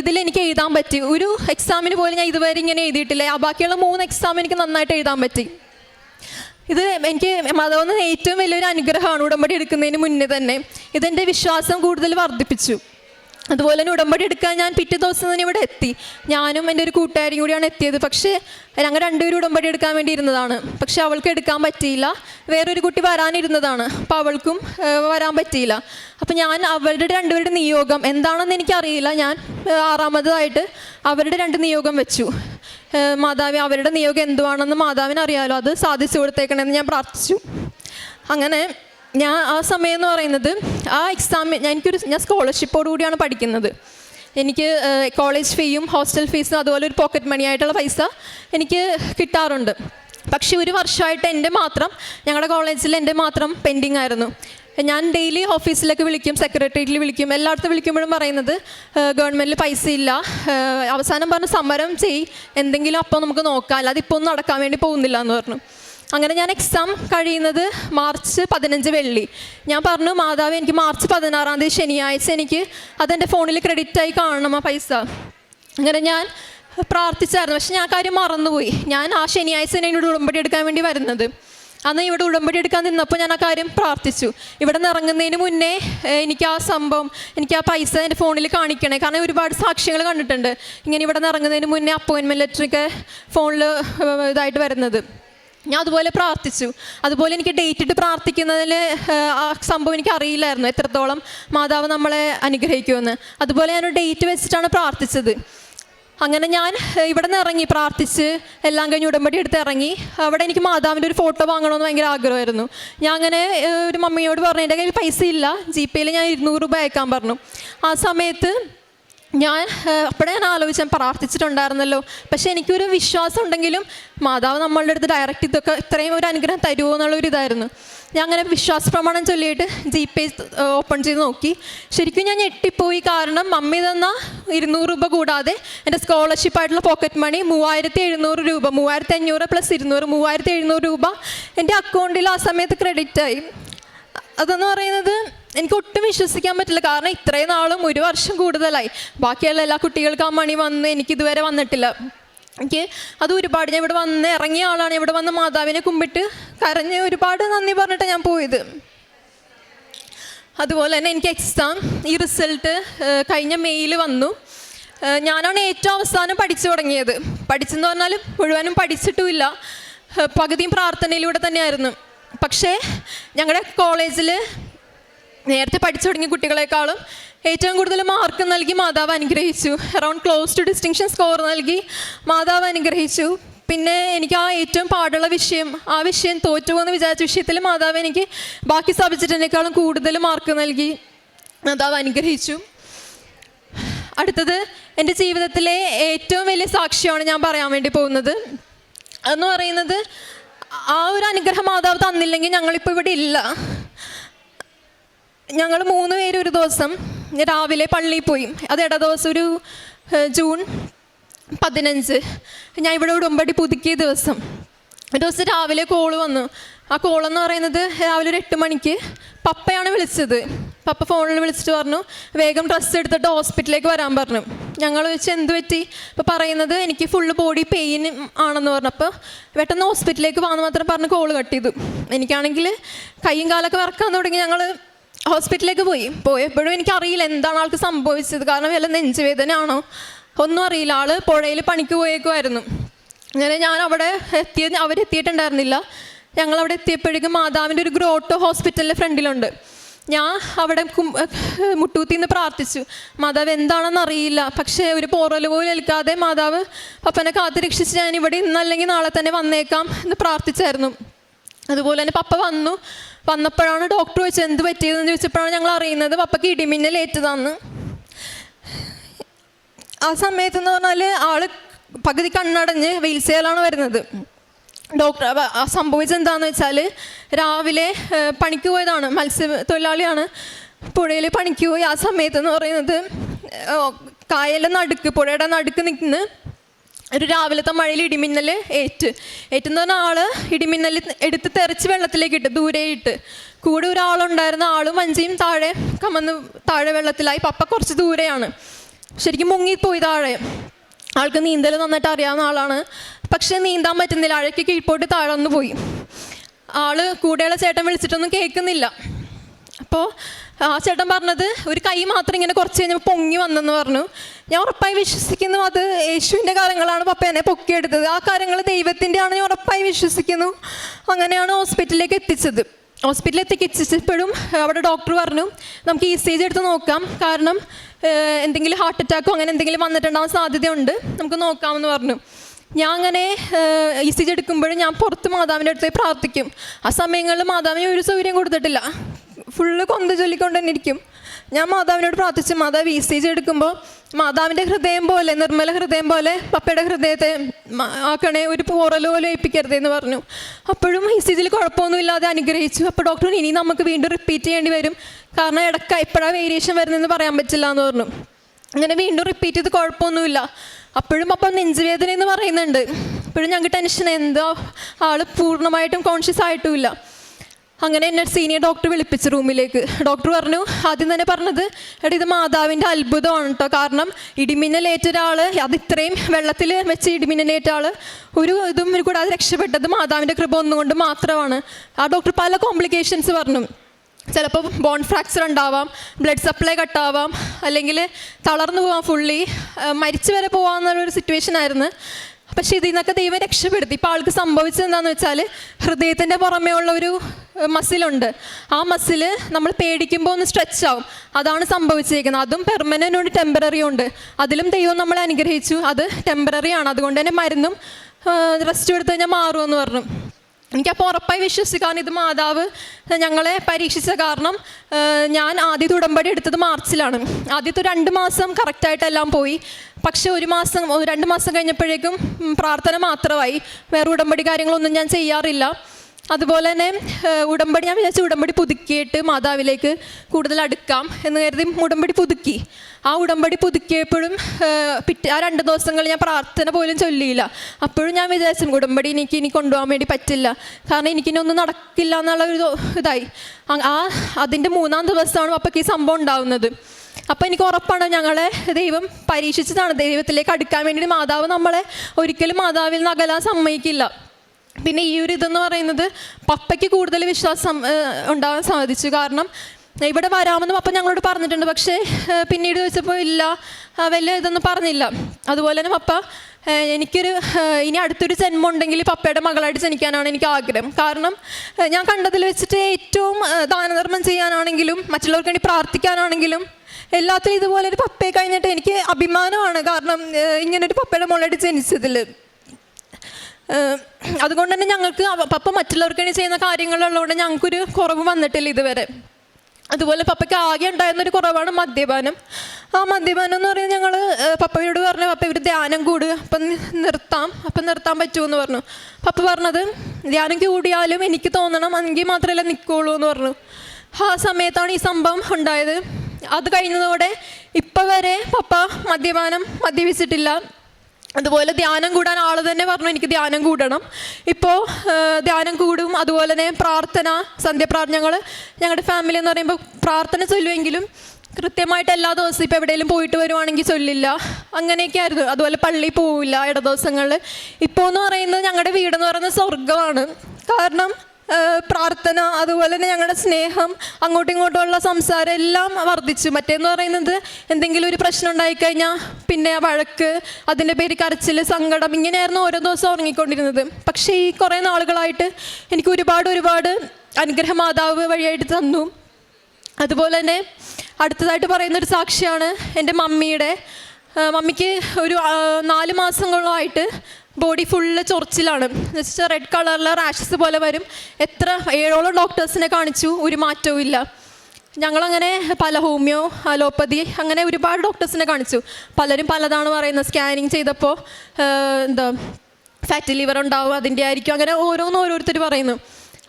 ഇതിൽ എനിക്ക് എഴുതാൻ പറ്റി. ഒരു എക്സാമിന് പോലും ഞാൻ ഇതുവരെ ഇങ്ങനെ എഴുതിയിട്ടില്ല. ബാക്കിയുള്ള മൂന്ന് എക്സാം എനിക്ക് നന്നായിട്ട് എഴുതാൻ പറ്റി. ഇത് എനിക്ക് മതമെന്ന് ഏറ്റവും വലിയൊരു അനുഗ്രഹമാണ് ഉടമ്പടി എടുക്കുന്നതിന് മുന്നേ തന്നെ. ഇതെന്റെ വിശ്വാസം കൂടുതൽ വർദ്ധിപ്പിച്ചു. അതുപോലെ തന്നെ ഉടമ്പടി എടുക്കാൻ ഞാൻ പിറ്റേ ദിവസം തന്നെ ഇവിടെ എത്തി. ഞാനും എന്റെ ഒരു കൂട്ടുകാരിയും കൂടിയാണ് എത്തിയത്. പക്ഷേ ഞങ്ങൾ രണ്ടുപേരും ഉടമ്പടി എടുക്കാൻ വേണ്ടി ഇരുന്നതാണ്. പക്ഷേ അവൾക്ക് എടുക്കാൻ പറ്റിയില്ല. വേറൊരു കുട്ടി വരാനിരുന്നതാണ്. അപ്പോൾ അവൾക്കും വരാൻ പറ്റിയില്ല. അപ്പോൾ ഞാൻ അവരുടെ രണ്ടുപേരുടെ നിയോഗം എന്താണെന്ന് എനിക്കറിയില്ല. ഞാൻ ആറാമതായിട്ട് അവരുടെ രണ്ട് നിയോഗം വെച്ചു. മാതാവി അവരുടെ നിയോഗം എന്തുവാണെന്ന് മാതാവിന് അറിയാലോ. അത് സാധിച്ചു കൊടുത്തേക്കണമെന്ന് ഞാൻ പ്രാർത്ഥിച്ചു. അങ്ങനെ ഞാൻ ആ സമയം എന്ന് പറയുന്നത് ആ എക്സാം ഞാൻ എനിക്കൊരു ഞാൻ സ്കോളർഷിപ്പോടു കൂടിയാണ് പഠിക്കുന്നത്. എനിക്ക് കോളേജ് ഫീയും ഹോസ്റ്റൽ ഫീസും അതുപോലെ ഒരു പോക്കറ്റ് മണി ആയിട്ടുള്ള പൈസ എനിക്ക് കിട്ടാറുണ്ട്. പക്ഷേ ഒരു വർഷമായിട്ട് എന്റെ മാത്രം ഞങ്ങളുടെ കോളേജിൽ എന്റെ മാത്രം പെൻഡിങ് ആയിരുന്നു. ഞാൻ ഡെയിലി ഓഫീസിലേക്ക് വിളിക്കും സെക്രട്ടേറിയറ്റിൽ വിളിക്കും എല്ലായിടത്തും വിളിക്കുമ്പോഴും പറയുന്നത് ഗവൺമെന്റിൽ പൈസ ഇല്ല അവസാനം പറഞ്ഞ് സമരം ചെയ് എന്തെങ്കിലും അപ്പോൾ നമുക്ക് നോക്കാം അല്ലാതെ ഇപ്പോൾ ഒന്നും നടക്കാൻ വേണ്ടി പോകുന്നില്ല എന്ന് പറഞ്ഞു. അങ്ങനെ ഞാൻ എക്സാം കഴിയുന്നത് മാർച്ച് പതിനഞ്ച് വെള്ളി. ഞാൻ പറഞ്ഞു മാതാവ് എനിക്ക് മാർച്ച് പതിനാറാം തീയതി ശനിയാഴ്ച എനിക്ക് അതെന്റെ ഫോണിൽ ക്രെഡിറ്റായി കാണണം ആ പൈസ. അങ്ങനെ ഞാൻ പ്രാർത്ഥിച്ചായിരുന്നു. പക്ഷെ ഞാൻ കാര്യം മറന്നുപോയി. ഞാൻ ആ ശനിയാഴ്ച തന്നെ ഇവിടെ ഉടമ്പടി എടുക്കാൻ വേണ്ടി വരുന്നത്. അന്ന് ഇവിടെ ഉടമ്പടി എടുക്കാൻ നിന്നപ്പോൾ ഞാൻ ആ കാര്യം പ്രാർത്ഥിച്ചു. ഇവിടെ നിന്ന് ഇറങ്ങുന്നതിന് മുന്നേ എനിക്ക് ആ സംഭവം എനിക്ക് ആ പൈസ എന്റെ ഫോണിൽ കാണിക്കണേ. കാരണം ഒരുപാട് സാക്ഷ്യങ്ങൾ കണ്ടിട്ടുണ്ട്. ഇങ്ങനെ ഇവിടെ നിന്ന് ഇറങ്ങുന്നതിന് മുന്നേ അപ്പോയിൻമെന്റ് ലെറ്ററൊക്കെ ഫോണിൽ ഇതായിട്ട് വരുന്നത്. ഞാൻ അതുപോലെ പ്രാർത്ഥിച്ചു. അതുപോലെ എനിക്ക് ഡേറ്റ് ഇട്ട് പ്രാർത്ഥിക്കുന്നതിൽ ആ സംഭവം എനിക്ക് അറിയില്ലായിരുന്നു. എത്രത്തോളം മാതാവ് നമ്മളെ അനുഗ്രഹിക്കുമെന്ന്. അതുപോലെ ഞാനൊരു ഡേറ്റ് വെച്ചിട്ടാണ് പ്രാർത്ഥിച്ചത്. അങ്ങനെ ഞാൻ ഇവിടെ നിന്ന് ഇറങ്ങി പ്രാർത്ഥിച്ച് എല്ലാം കഴിഞ്ഞ് ഉടമ്പടി എടുത്ത് ഇറങ്ങി. അവിടെ എനിക്ക് മാതാവിന്റെ ഒരു ഫോട്ടോ വാങ്ങണമെന്ന് ഭയങ്കര ആഗ്രഹമായിരുന്നു. ഞാൻ അങ്ങനെ ഒരു മമ്മിയോട് പറഞ്ഞു എന്റെ കയ്യിൽ പൈസ ഇല്ല ജി പേയിൽ ഞാൻ ഇരുന്നൂറ് രൂപ അയക്കാൻ പറഞ്ഞു. ആ സമയത്ത് ഞാൻ അപ്പോഴേ ഞാൻ ആലോചിച്ചാൽ പ്രാർത്ഥിച്ചിട്ടുണ്ടായിരുന്നല്ലോ. പക്ഷേ എനിക്കൊരു വിശ്വാസം ഉണ്ടെങ്കിലും മാതാവ് നമ്മളുടെ അടുത്ത് ഡയറക്റ്റ് ഇതൊക്കെ ഇത്രയും ഒരു അനുഗ്രഹം തരുമോ എന്നുള്ളൊരു ഇതായിരുന്നു. ഞാൻ അങ്ങനെ വിശ്വാസ പ്രമാണം ചൊല്ലിയിട്ട് ജി പേ ഓപ്പൺ ചെയ്ത് നോക്കി. ശരിക്കും ഞാൻ ഞെട്ടിപ്പോയി. കാരണം മമ്മി തന്ന ഇരുന്നൂറ് രൂപ കൂടാതെ എന്റെ സ്കോളർഷിപ്പ് ആയിട്ടുള്ള പോക്കറ്റ് മണി മൂവായിരത്തി എഴുന്നൂറ് രൂപ മൂവായിരത്തി അഞ്ഞൂറ് പ്ലസ് ഇരുന്നൂറ് മൂവായിരത്തി എഴുന്നൂറ് രൂപ എന്റെ അക്കൗണ്ടിൽ ആ സമയത്ത് ക്രെഡിറ്റ് ആയി. അതെന്ന് പറയുന്നത് എനിക്ക് ഒട്ടും വിശ്വസിക്കാൻ പറ്റില്ല. കാരണം ഇത്രയും നാളും ഒരു വർഷം കൂടുതലായി. ബാക്കിയുള്ള എല്ലാ കുട്ടികൾക്കും ആ മണി വന്ന് എനിക്ക് ഇതുവരെ വന്നിട്ടില്ല. എനിക്ക് അത് ഒരുപാട് ഞാൻ ഇവിടെ വന്ന് ഇറങ്ങിയ ആളാണ്. ഇവിടെ വന്ന് മാതാവിനെ കുമ്പിട്ട് കരഞ്ഞ് ഒരുപാട് നന്ദി പറഞ്ഞിട്ട് ഞാൻ പോയത്. അതുപോലെ തന്നെ എനിക്ക് എക്സാം ഈ റിസൾട്ട് കഴിഞ്ഞ മെയ്യിൽ വന്നു. ഞാനാണ് ഏറ്റവും അവസാനം പഠിച്ചു തുടങ്ങിയത്. പഠിച്ചെന്ന് പറഞ്ഞാൽ മുഴുവനും പഠിച്ചിട്ടുമില്ല. പകുതിയും പ്രാർത്ഥനയിലൂടെ തന്നെയായിരുന്നു. പക്ഷേ ഞങ്ങളുടെ കോളേജിൽ നേരത്തെ പഠിച്ചു തുടങ്ങിയ കുട്ടികളെക്കാളും ഏറ്റവും കൂടുതൽ മാർക്ക് നൽകി മാതാവ് അനുഗ്രഹിച്ചു. Around close to distinction score നൽകി മാതാവ് അനുഗ്രഹിച്ചു. പിന്നെ എനിക്ക് ആ ഏറ്റവും പാടുള്ള വിഷയം ആ വിഷയം തോറ്റുപോകുന്ന വിചാരിച്ച വിഷയത്തിൽ മാതാവ് എനിക്ക് ബാക്കി സബ്ജക്റ്റിനേക്കാളും കൂടുതൽ മാർക്ക് നൽകി മാതാവ് അനുഗ്രഹിച്ചു. അടുത്തത് എന്റെ ജീവിതത്തിലെ ഏറ്റവും വലിയ സാക്ഷിയാണ് ഞാൻ പറയാൻ വേണ്ടി പോകുന്നത്. എന്ന് പറയുന്നത് ആ ഒരു അനുഗ്രഹം മാതാവ് തന്നില്ലെങ്കിൽ ഞങ്ങളിപ്പോൾ ഇവിടെ ഇല്ല. ഞങ്ങൾ മൂന്ന് പേര് ഒരു ദിവസം രാവിലെ പള്ളിയിൽ പോയി. അത് ഇട ദിവസം ഒരു ജൂൺ പതിനഞ്ച്. ഞാൻ ഇവിടെ ഉടമ്പടി പുതുക്കിയ ദിവസം. ഒരു ദിവസം രാവിലെ കോൾ വന്നു. ആ കോളെന്ന് പറയുന്നത് രാവിലെ ഒരു എട്ട് മണിക്ക് പപ്പയാണ് വിളിച്ചത്. പപ്പ ഫോണിൽ വിളിച്ചിട്ട് പറഞ്ഞു വേഗം ഡ്രസ്സ് എടുത്തിട്ട് ഹോസ്പിറ്റലിലേക്ക് വരാൻ പറഞ്ഞു. ഞങ്ങൾ വെച്ച് എന്ത് പറ്റി? അപ്പോൾ പറയുന്നത് എനിക്ക് ഫുള്ള് ബോഡി പെയിൻ ആണെന്ന് പറഞ്ഞപ്പോൾ പെട്ടെന്ന് ഹോസ്പിറ്റലിലേക്ക് പോകാമെന്ന് മാത്രം പറഞ്ഞ് കോൾ കട്ട് ചെയ്തു. എനിക്കാണെങ്കിൽ കയ്യും കാലൊക്കെ വർക്കാൻ തുടങ്ങി. ഞങ്ങൾ ഹോസ്പിറ്റലിലേക്ക് പോയി. പോയപ്പോഴും എനിക്കറിയില്ല എന്താണ് ആൾക്ക് സംഭവിച്ചത്. കാരണം വല്ല നെഞ്ചുവേദനയാണോ? ഒന്നും അറിയില്ല. ആൾ പുഴയിൽ പണിക്ക് പോയേക്കുമായിരുന്നു അങ്ങനെ ഞാൻ അവിടെ എത്തിയത് അവരെത്തിയിട്ടുണ്ടായിരുന്നില്ല. ഞങ്ങൾ അവിടെ എത്തിയപ്പോഴേക്കും മാതാവിന്റെ ഒരു ഗ്രോട്ടോ ഹോസ്പിറ്റലിന്റെ ഫ്രണ്ടിലുണ്ട്. ഞാൻ അവിടെ മുട്ടൂത്തി നിന്ന് പ്രാർത്ഥിച്ചു. മാതാവ് എന്താണെന്ന് അറിയില്ല. പക്ഷേ ഒരു പോറൽ പോലും ഏൽക്കാതെ മാതാവ് പപ്പനെ കാത്തു രക്ഷിച്ച് ഞാൻ ഇവിടെ ഇന്നല്ലെങ്കിൽ നാളെ തന്നെ വന്നേക്കാം എന്ന് പ്രാർത്ഥിച്ചായിരുന്നു. അതുപോലെ തന്നെ പപ്പ വന്നു. വന്നപ്പോഴാണ് ഡോക്ടർ ചോദിച്ചത് എന്ത് പറ്റിയതെന്ന് ചോദിച്ചപ്പോഴാണ് ഞങ്ങൾ അറിയുന്നത്. പപ്പയ്ക്ക് ഇടിമിന്നൽ ഏറ്റതാന്ന്. ആ സമയത്ത് എന്ന് പറഞ്ഞാൽ ആൾ പകുതി കണ്ണടഞ്ഞ് വീൽചെയറിലാണ് വരുന്നത്. ഡോക്ടർ സംഭവിച്ചത് എന്താണെന്ന് വെച്ചാൽ രാവിലെ പണിക്ക് പോയതാണ്. മത്സ്യത്തൊഴിലാളിയാണ്. പുഴയിൽ പണിക്ക് പോയി. ആ സമയത്ത് എന്ന് പറയുന്നത് കായലിന്റെ നടുക്ക് പുഴയുടെ നടുക്ക് നിൽക്കുന്ന ഒരു രാവിലത്തെ മഴയിൽ ഇടിമിന്നൽ ഏറ്റ്. ഏറ്റെന്ന് പറഞ്ഞ ആൾ ഇടിമിന്നൽ എടുത്ത് തെറിച്ച് വെള്ളത്തിലേക്ക് ഇട്ട് ദൂരെ ഇട്ട്. കൂടെ ഒരാളുണ്ടായിരുന്ന ആളും വഞ്ചിയും താഴെ കമന്ന് താഴെ വെള്ളത്തിലായി. പപ്പ കുറച്ച് ദൂരെയാണ്. ശരിക്കും മുങ്ങിപ്പോയി താഴെ. ആൾക്ക് നീന്തൽ നന്നായിട്ട് അറിയാവുന്ന ആളാണ്. പക്ഷെ നീന്താൻ പറ്റുന്നില്ല. അഴയ്ക്ക് കീഴ്പോട്ട് താഴെ പോയി. ആൾ കൂടെയുള്ള ചേട്ടൻ വിളിച്ചിട്ടൊന്നും കേൾക്കുന്നില്ല. അപ്പോൾ ആ ചേട്ടൻ പറഞ്ഞത് ഒരു കൈ മാത്രം ഇങ്ങനെ കുറച്ച് കഴിഞ്ഞാൽ പൊങ്ങി വന്നെന്ന് പറഞ്ഞു. ഞാൻ ഉറപ്പായി വിശ്വസിക്കുന്നു അത് യേശുവിന്റെ കാര്യങ്ങളാണ് പപ്പ എന്നെ പൊക്കിയെടുത്തത്. ആ കാര്യങ്ങൾ ദൈവത്തിന്റെ ആണ് ഞാൻ ഉറപ്പായി വിശ്വസിക്കുന്നു. അങ്ങനെയാണ് ഹോസ്പിറ്റലിലേക്ക് എത്തിച്ചത്. ഹോസ്പിറ്റലിൽ എത്തിക്കിച്ചപ്പോഴും അവിടെ ഡോക്ടർ പറഞ്ഞു നമുക്ക് ഇ സി ജി എടുത്ത് നോക്കാം. കാരണം എന്തെങ്കിലും ഹാർട്ട് അറ്റാക്കോ അങ്ങനെ എന്തെങ്കിലും വന്നിട്ടുണ്ടാവാൻ സാധ്യതയുണ്ട്. നമുക്ക് നോക്കാമെന്ന് പറഞ്ഞു. ഞാൻ അങ്ങനെ ഇ സി ജി എടുക്കുമ്പോഴും ഞാൻ പുറത്ത് മാതാവിന്റെ അടുത്ത് പ്രാർത്ഥിക്കും. ആ സമയങ്ങളിൽ മാതാവിന് ഒരു സൗകര്യം കൊടുത്തിട്ടില്ല. ഫുള്ള് കൊന്ത ചൊല്ലിക്കൊണ്ട് തന്നെ ഇരിക്കും. ഞാൻ മാതാവിനോട് പ്രാർത്ഥിച്ച് മാതാവ് ഇ സി ജി എടുക്കുമ്പോൾ മാതാവിന്റെ ഹൃദയം പോലെ നിർമ്മല ഹൃദയം പോലെ പപ്പയുടെ ഹൃദയത്തെ ആക്കണേ ഒരു പോറൽ പോലെ ഏൽപ്പിക്കരുത് എന്ന് പറഞ്ഞു. അപ്പോഴും ഈ സി ജിയിൽ കുഴപ്പമൊന്നുമില്ലാതെ അനുഗ്രഹിച്ചു. അപ്പോൾ ഡോക്ടർ ഇനി നമുക്ക് വീണ്ടും റിപ്പീറ്റ് ചെയ്യേണ്ടി വരും. കാരണം ഇടയ്ക്ക് എപ്പോഴാണ് വേരിയേഷൻ വരുന്നതെന്ന് പറയാൻ പറ്റില്ല എന്ന് പറഞ്ഞു. അങ്ങനെ വീണ്ടും റിപ്പീറ്റ് ചെയ്ത് കുഴപ്പമൊന്നുമില്ല. അപ്പോഴും അപ്പം നെഞ്ചുവേദന എന്ന് പറയുന്നുണ്ട്. ഇപ്പോഴും ഞങ്ങൾക്ക് ടെൻഷൻ എന്തോ ആൾ പൂർണമായിട്ടും കോൺഷ്യസ് ആയിട്ടുമില്ല. അങ്ങനെ എന്നെ സീനിയർ ഡോക്ടർ വിളിപ്പിച്ചു റൂമിലേക്ക് ഡോക്ടർ പറഞ്ഞു ആദ്യം തന്നെ പറഞ്ഞത് എടാ ഇത് മാതാവിന്റെ അത്ഭുതമാണ് കേട്ടോ കാരണം ഇടിമിന്നലേറ്റ ഒരാൾ അത് ഇത്രയും വെള്ളത്തിൽ വെച്ച് ഇടിമിന്നലേറ്റ ആൾ ഒരു ഇതും കൂടാതെ രക്ഷപ്പെട്ടത് മാതാവിന്റെ കൃപ ഒന്നുകൊണ്ട് മാത്രമാണ്. ആ ഡോക്ടർ പല കോംപ്ലിക്കേഷൻസ് പറഞ്ഞു. ചിലപ്പോൾ ബോൺ ഫ്രാക്ചർ ഉണ്ടാവാം ബ്ലഡ് സപ്ലൈ കട്ടാവാം അല്ലെങ്കിൽ തളർന്നു പോവാം ഫുള്ളി മരിച്ചു വരെ പോകാമെന്നുള്ളൊരു സിറ്റുവേഷൻ ആയിരുന്നു. പക്ഷേ ഇതിനൊക്കെ ദൈവം രക്ഷപ്പെടുത്തി. ഇപ്പൊ ആൾക്ക് സംഭവിച്ചത് എന്താണെന്ന് വെച്ചാൽ ഹൃദയത്തിന്റെ പുറമേ ഉള്ള ഒരു മസിലുണ്ട്. ആ മസിൽ നമ്മൾ പേടിക്കുമ്പോൾ ഒന്ന് സ്ട്രെച്ച് ആവും. അതാണ് സംഭവിച്ചിരിക്കുന്നത്. അതും പെർമനന്റ് ഉണ്ട് ടെമ്പററി ഉണ്ട്. അതിലും ദൈവം നമ്മൾ അനുഗ്രഹിച്ചു. അത് ടെമ്പററി ആണ്. അതുകൊണ്ട് തന്നെ മരുന്നും റെസ്റ്റ് എടുത്ത് കഴിഞ്ഞാൽ മാറുമെന്ന് പറഞ്ഞു. എനിക്കപ്പോൾ ഉറപ്പായി വിശ്വസിക്കാൻ ഇത് മാതാവ് ഞങ്ങളെ പരീക്ഷിച്ച കാരണം ഞാൻ ആദ്യത്തെ ഉടമ്പടി എടുത്തത് മാർച്ചിലാണ്. ആദ്യത്തെ രണ്ട് മാസം കറക്റ്റായിട്ടെല്ലാം പോയി. പക്ഷേ ഒരു മാസം രണ്ട് മാസം കഴിഞ്ഞപ്പോഴേക്കും പ്രാർത്ഥന മാത്രമായി. വേറെ ഉടമ്പടി കാര്യങ്ങളൊന്നും ഞാൻ ചെയ്യാറില്ല. അതുപോലെ തന്നെ ഉടമ്പടി ഞാൻ വിചാരിച്ചു ഉടമ്പടി പുതുക്കിയിട്ട് മാതാവിലേക്ക് കൂടുതൽ അടുക്കാം എന്ന് കരുതി ഉടമ്പടി പുതുക്കി. ആ ഉടമ്പടി പുതുക്കിയപ്പോഴും പിറ്റേ ആ രണ്ട് ദിവസങ്ങൾ ഞാൻ പ്രാർത്ഥന പോലും ചൊല്ലിയില്ല. അപ്പോഴും ഞാൻ വിചാരിച്ചു ഉടമ്പടി എനിക്ക് ഇനി കൊണ്ടുപോകാൻ വേണ്ടി പറ്റില്ല. കാരണം എനിക്കിനി ഒന്നും നടക്കില്ല എന്നുള്ള ഒരു ഇതായി. ആ- അതിന്റെ മൂന്നാം ദിവസമാണ് അപ്പൊക്ക് ഈ സംഭവം ഉണ്ടാവുന്നത്. അപ്പം എനിക്ക് ഉറപ്പാണ് ഞങ്ങളെ ദൈവം പരീക്ഷിച്ചതാണ്. ദൈവത്തിലേക്ക് അടുക്കാൻ വേണ്ടി മാതാവ് നമ്മളെ ഒരിക്കലും മാതാവിൽ നിന്ന് അകലാൻ സമ്മതിക്കില്ല. പിന്നെ ഈ ഒരു ഇതെന്ന് പറയുന്നത് പപ്പയ്ക്ക് കൂടുതൽ വിശ്വാസം ഉണ്ടാകാൻ സാധിച്ചു. കാരണം ഇവിടെ വരാമെന്നും അപ്പം ഞങ്ങളോട് പറഞ്ഞിട്ടുണ്ട്. പക്ഷേ പിന്നീട് ചോദിച്ചപ്പോൾ ഇല്ല വലിയ ഇതൊന്നും പറഞ്ഞില്ല. അതുപോലെ തന്നെ പപ്പ എനിക്കൊരു ഇനി അടുത്തൊരു ജന്മം ഉണ്ടെങ്കിൽ പപ്പയുടെ മകളായിട്ട് ജനിക്കാനാണ് എനിക്ക് ആഗ്രഹം. കാരണം ഞാൻ കണ്ടതിൽ വെച്ചിട്ട് ഏറ്റവും ദാനധർമ്മം ചെയ്യാനാണെങ്കിലും മറ്റുള്ളവർക്ക് വേണ്ടി പ്രാർത്ഥിക്കാനാണെങ്കിലും എല്ലാത്തിലും ഇതുപോലെ ഒരു പപ്പയെ കഴിഞ്ഞിട്ട് എനിക്ക് അഭിമാനമാണ്. കാരണം ഇങ്ങനെ ഇങ്ങനൊരു പപ്പയുടെ മോളായിട്ട് ജനിച്ചതിൽ. അതുകൊണ്ട് തന്നെ ഞങ്ങൾക്ക് പപ്പ മറ്റുള്ളവർക്ക് വേണ്ടി ചെയ്യുന്ന കാര്യങ്ങളുള്ളതുകൊണ്ട് ഞങ്ങൾക്കൊരു കുറവ് വന്നിട്ടില്ല ഇതുവരെ. അതുപോലെ പപ്പയ്ക്ക് ആകെ ഉണ്ടായിരുന്നൊരു കുറവാണ് മദ്യപാനം. ആ മദ്യപാനം എന്ന് പറയുന്നത് ഞങ്ങൾ പപ്പയോട് പറഞ്ഞു പപ്പ ഇവർ ധ്യാനം കൂട് അപ്പം നിർത്താം. അപ്പം നിർത്താൻ പറ്റുമെന്ന് പറഞ്ഞു. പപ്പ പറഞ്ഞത് ധ്യാനം കൂടിയാലും എനിക്ക് തോന്നണം എങ്കിൽ മാത്രമല്ല നിൽക്കുള്ളൂ എന്ന് പറഞ്ഞു. ആ സമയത്താണ് ഈ സംഭവം ഉണ്ടായത്. അത് കഴിഞ്ഞതോടെ ഇപ്പം വരെ പപ്പ മദ്യപാനം മദ്യപിച്ചിട്ടില്ല. അതുപോലെ ധ്യാനം കൂടാൻ ആൾ തന്നെ പറഞ്ഞു എനിക്ക് ധ്യാനം കൂടണം. ഇപ്പോൾ ധ്യാനം കൂടും അതുപോലെ തന്നെ പ്രാർത്ഥന സന്ധ്യപ്രാർത്ഥന ഞങ്ങൾ ഞങ്ങളുടെ ഫാമിലി എന്ന് പറയുമ്പോൾ പ്രാർത്ഥന ചൊല്ലുമെങ്കിലും കൃത്യമായിട്ട് എല്ലാ ദിവസവും ഇപ്പോൾ എവിടെയെങ്കിലും പോയിട്ട് വരുവാണെങ്കിൽ ചൊല്ലില്ല. അങ്ങനെയൊക്കെ ആയിരുന്നു. അതുപോലെ പള്ളിയിൽ പോവില്ല ഇട ദിവസങ്ങളിൽ ഇപ്പോൾ എന്ന് പറയുന്നത് ഞങ്ങളുടെ വീടെന്ന് പറയുന്നത് സ്വർഗമാണ് കാരണം പ്രാർത്ഥന അതുപോലെ തന്നെ ഞങ്ങളുടെ സ്നേഹം അങ്ങോട്ടും ഇങ്ങോട്ടുമുള്ള സംസാരം എല്ലാം വർദ്ധിച്ചു. മറ്റേന്ന് പറയുന്നത് എന്തെങ്കിലും ഒരു പ്രശ്നം ഉണ്ടായിക്കഴിഞ്ഞാൽ പിന്നെ വഴക്ക് അതിന്റെ പേര് കരച്ചിൽ സങ്കടം ഇങ്ങനെയായിരുന്നു ഓരോ ദിവസം ഉറങ്ങിക്കൊണ്ടിരുന്നത്. പക്ഷേ ഈ കുറേ നാളുകളായിട്ട് എനിക്ക് ഒരുപാട് ഒരുപാട് അനുഗ്രഹ മാതാവ് വഴിയായിട്ട് തന്നു. അതുപോലെ തന്നെ അടുത്തതായിട്ട് പറയുന്നൊരു സാക്ഷിയാണ് എന്റെ മമ്മിയുടെ. മമ്മിക്ക് ഒരു നാല് മാസങ്ങളായിട്ട് ബോഡി ഫുള്ള് ചൊറിച്ചിലാണ്. ജസ്റ്റ് റെഡ് കളറിലെ റാഷസ് പോലെ വരും. എത്ര ഏഴോളം ഡോക്ടേഴ്സിനെ കാണിച്ചു ഒരു മാറ്റവും ഇല്ല. ഞങ്ങളങ്ങനെ പല ഹോമിയോ അലോപ്പതി അങ്ങനെ ഒരുപാട് ഡോക്ടേഴ്സിനെ കാണിച്ചു. പലരും പലതാണ് പറയുന്നത്. സ്കാനിങ് ചെയ്തപ്പോൾ എന്താ ഫാറ്റ് ലിവർ ഉണ്ടാവും അതിന്റെ ആയിരിക്കും അങ്ങനെ ഓരോന്ന് ഓരോരുത്തർ പറയുന്നു.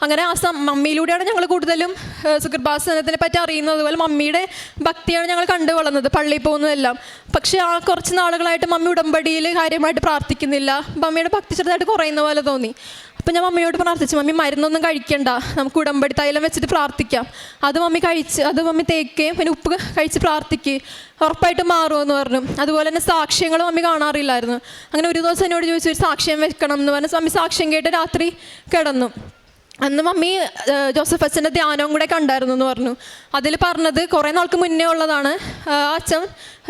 അങ്ങനെ ആ മമ്മിയിലൂടെയാണ് ഞങ്ങൾ കൂടുതലും ഏഹ്, സുകൃപാസനത്തിനെ പറ്റി അറിയുന്നത്. അതുപോലെ മമ്മിയുടെ ഭക്തിയാണ് ഞങ്ങൾ കണ്ടു വളർന്നത് പള്ളിയിൽ പോകുന്നതെല്ലാം. പക്ഷേ ആ കുറച്ച് നാളുകളായിട്ട് മമ്മി ഉടമ്പടിയിൽ കാര്യമായിട്ട് പ്രാർത്ഥിക്കുന്നില്ല. മമ്മിയുടെ ഭക്തി ചെറുതായിട്ട് കുറയുന്ന പോലെ തോന്നി. അപ്പം ഞാൻ മമ്മിയോട് പ്രാർത്ഥിച്ചു മമ്മി മരുന്നൊന്നും കഴിക്കണ്ട. നമുക്ക് ഉടമ്പടി തൈലം വെച്ചിട്ട് പ്രാർത്ഥിക്കാം. അത് മമ്മി കഴിച്ച് അത് മമ്മി തേക്കുകയും പിന്നെ ഉപ്പ് കഴിച്ച് പ്രാർത്ഥിക്കുകയും ഉറപ്പായിട്ട് മാറുമെന്ന് പറഞ്ഞു. അതുപോലെ തന്നെ സാക്ഷ്യങ്ങൾ മമ്മി കാണാറില്ലായിരുന്നു. അങ്ങനെ ഒരു ദിവസം എന്നോട് ചോദിച്ചു ഒരു സാക്ഷ്യം വെക്കണം എന്ന് പറഞ്ഞ് മമ്മി സാക്ഷ്യം കേട്ട് രാത്രി കിടന്നു. അന്ന് മമ്മി ജോസഫ് അച്ഛന്റെ ധ്യാനവും കൂടെ കണ്ടായിരുന്നു എന്ന് പറഞ്ഞു. അതിൽ പറഞ്ഞത് കുറേ നാൾക്ക് മുന്നേ ഉള്ളതാണ്. അച്ഛൻ